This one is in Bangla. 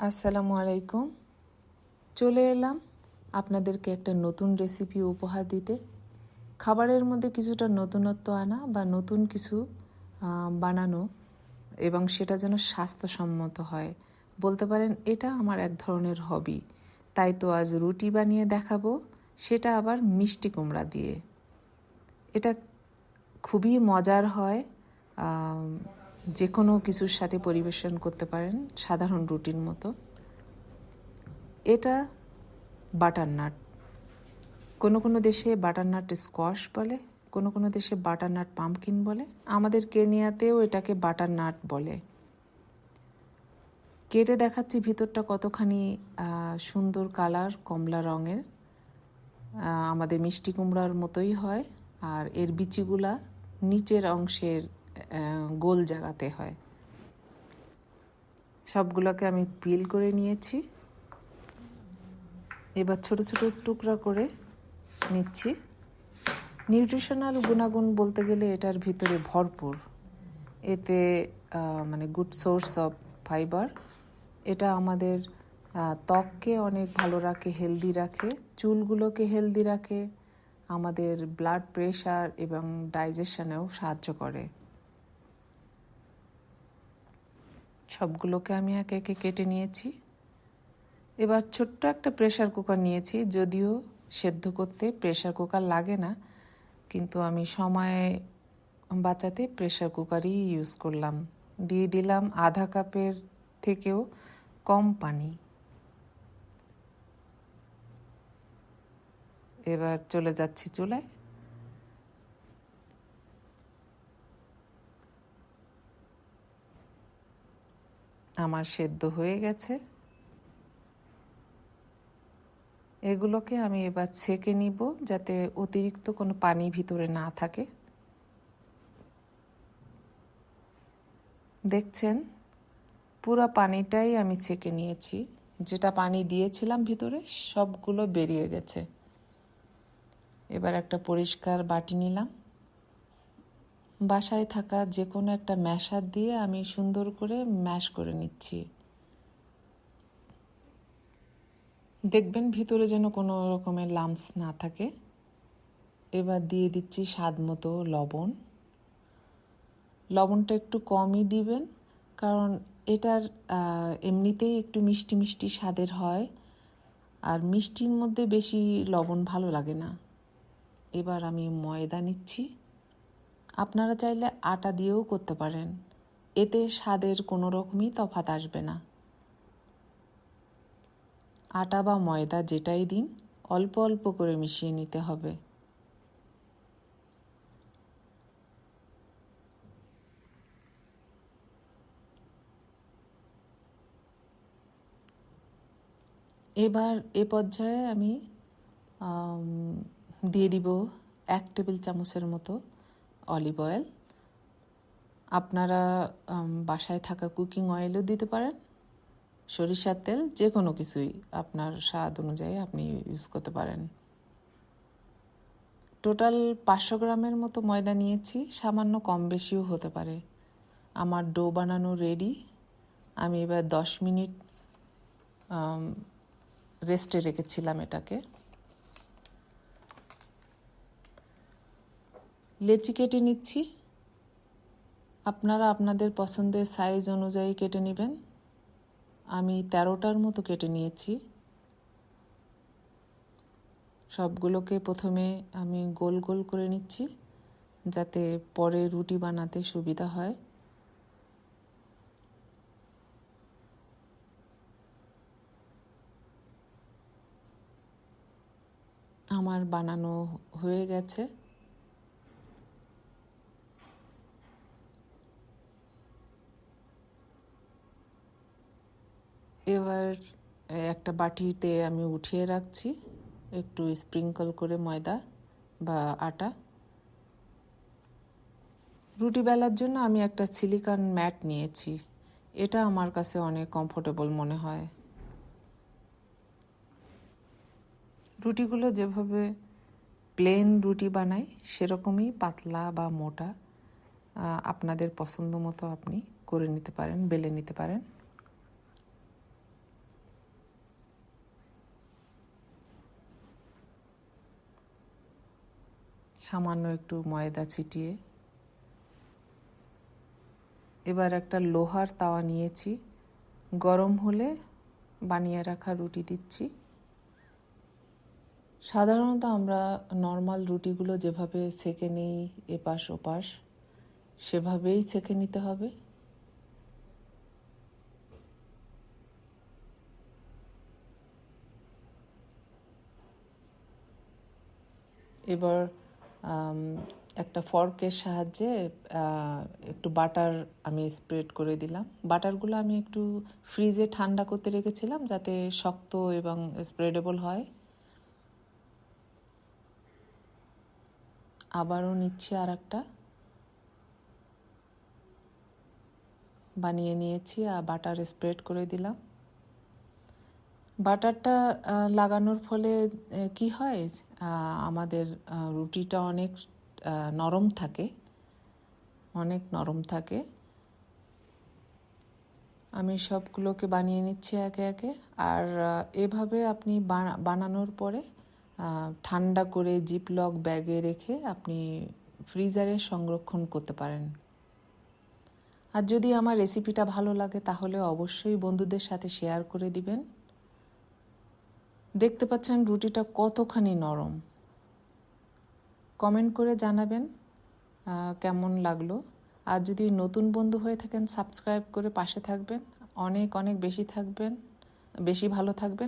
আসসালামু আলাইকুম। চলে এলাম আপনাদেরকে একটা নতুন রেসিপি উপহার দিতে। খাবারের মধ্যে কিছুটা নতুনত্ব আনা বা নতুন কিছু বানানো এবং সেটা যেন স্বাস্থ্যসম্মত হয়। বলতে পারেন, এটা আমার এক ধরনের হবি তাই তো আজ রুটি বানিয়ে দেখাবো, সেটা আবার মিষ্টি কুমড়া দিয়ে। এটা খুবই মজার হয় যে কোনো কিছুর সাথে পরিবেশন করতে পারেন সাধারণ রুটির মতো। এটা বাটার নাট। কোনো কোনো দেশে বাটার নাট স্কোয়াশ বলে, কোনো কোনো দেশে বাটার নাট পামকিন বলে, আমাদের কেনিয়াতেও এটাকে বাটার নাট বলে। কেটে দেখাচ্ছি ভিতরটা কতখানি সুন্দর কালার, কমলা রঙের। আমাদের মিষ্টি কুমড়ার মতোই হয়, আর এর বিচিগুলা নিচের অংশের গোল জাগাতে হয়। সবগুলোকে আমি পিল করে নিয়েছি। এবার ছোট ছোট টুকরা করে নিচ্ছি। নিউট্রিশনাল গুণাগুণ বলতে গেলে এটার ভিতরে ভরপুর। এতে মানে গুড সোর্স অফ ফাইবার এটা আমাদের ত্বককে অনেক ভালো রাখে হেলদি রাখে, চুলগুলোকে হেলদি রাখে, আমাদের ব্লাড প্রেশার এবং ডাইজেশনেও সাহায্য করে। সবগুলোকে আমি একে একে কেটে নিয়েছি। এবার ছোট্ট একটা প্রেশার কুকার নিয়েছি, যদিও সেদ্ধ করতে প্রেশার কুকার লাগে না, কিন্তু আমি সময় বাঁচাতে প্রেশার কুকারই ইউজ করলাম। দিয়ে দিলাম আধা কাপের থেকেও কম পানি। এবার চলে যাচ্ছি চুলায়। আমার সেদ্ধ হয়ে গেছে। এগুলোকে আমি এবার ছেঁকে নিব যাতে অতিরিক্ত কোনো পানি ভিতরে না থাকে। দেখছেন, পুরো পানিটাই আমি ছেঁকে নিয়েছি। যেটা পানি দিয়েছিলাম ভিতরে, সবগুলো বেরিয়ে গেছে। এবার একটা পরিষ্কার বাটি নিলাম। বাসায় থাকা যে কোনো একটা ম্যাশার দিয়ে আমি সুন্দর করে ম্যাশ করে নিচ্ছি। দেখবেন ভিতরে যেন কোনো রকমের লামস না থাকে। এবার দিয়ে দিচ্ছি স্বাদ মতো লবণ। লবণটা একটু কমই দিবেন, কারণ এটার এমনিতেই একটু মিষ্টি মিষ্টি স্বাদের হয়, আর মিষ্টির মধ্যে বেশি লবণ ভালো লাগে না। এবার আমি ময়দা নিচ্ছি। আপনারা চাইলে আটা দিয়েও করতে পারেন। এতে স্বাদের কোনো রকমই তফাত আসবে না। আটা বা ময়দা যেটাই দিন, অল্প অল্প করে মিশিয়ে নিতে হবে। এবার এ পর্যায়ে আমি, দিয়ে দিব এক টেবিল চামচের মতো অলিভ অয়েল আপনারা বাসায় থাকা কুকিং অয়েলও দিতে পারেন। সরিষার তেল যে কোনো কিছুই আপনার স্বাদ অনুযায়ী আপনি ইউজ করতে পারেন। টোটাল পাঁচশো গ্রামের মতো ময়দা নিয়েছি, সামান্য কম বেশিও হতে পারে। আমার ডো বানানো রেডি আমি এবার দশ মিনিট রেস্টে রেখেছিলাম এটাকে। লেচি কেটে নিচ্ছি। আপনারা আপনাদের পছন্দের সাইজ অনুযায়ী কেটে নেবেন। আমি তেরোটার মতো কেটে নিয়েছি। সবগুলোকে প্রথমে আমি গোল গোল করে নিচ্ছি, যাতে পরে রুটি বানাতে সুবিধা হয়। আমার বানানো হয়ে গেছে। এবার একটা বাটিতে আমি উঠিয়ে রাখছি। একটু স্প্রিঙ্কল করে ময়দা বা আটা। রুটি বেলার জন্য আমি একটা সিলিকন ম্যাট নিয়েছি। এটা আমার কাছে অনেক কমফোর্টেবল মনে হয়। রুটিগুলো যেভাবে প্লেন রুটি বানাই, সেরকমই পাতলা বা মোটা আপনাদের পছন্দ মতো আপনি করে নিতে পারেন, বেলে নিতে পারেন। সামান্য একটু ময়দা ছিটিয়ে। এবার একটা লোহার তাওয়া নিয়েছি। গরম হলে বানিয়ে রাখা রুটি দিচ্ছি। সাধারণত আমরা নর্মাল রুটিগুলো যেভাবে সেকে নিই এপাশ ওপাশ, সেভাবেই সেকে নিতে হবে। এবার একটা ফর্কের সাহায্যে একটু বাটার আমি স্প্রেড করে দিলাম। বাটারগুলো আমি একটু ফ্রিজে ঠান্ডা করতে রেখেছিলাম যাতে শক্ত এবং স্প্রেডেবল হয়। আবারও নিচ্ছি আর একটা বানিয়ে নিয়েছি আর বাটার স্প্রেড করে দিলাম। বাটারটা লাগানোর ফলে কি হয়? আমাদের রুটিটা অনেক নরম থাকে। অনেক নরম থাকে। আমি সবগুলোকে বানিয়ে নিচ্ছি একে একে। আর এভাবে আপনি বানানোর পরে ঠান্ডা করে জিপলক ব্যাগে রেখে আপনি ফ্রিজারে সংরক্ষণ করতে পারেন। আর যদি আমার রেসিপিটা ভালো লাগে, তাহলে অবশ্যই বন্ধুদের সাথে শেয়ার করে দিবেন। দেখতে পাচ্ছেন রুটিটা কতখানি নরম। কমেন্ট করে জানাবেন কেমন লাগল। আর যদি নতুন বন্ধু হয়ে থাকেন, সাবস্ক্রাইব করে পাশে থাকবেন। অনেক অনেক বেশি থাকবেন, বেশি ভালো থাকবেন।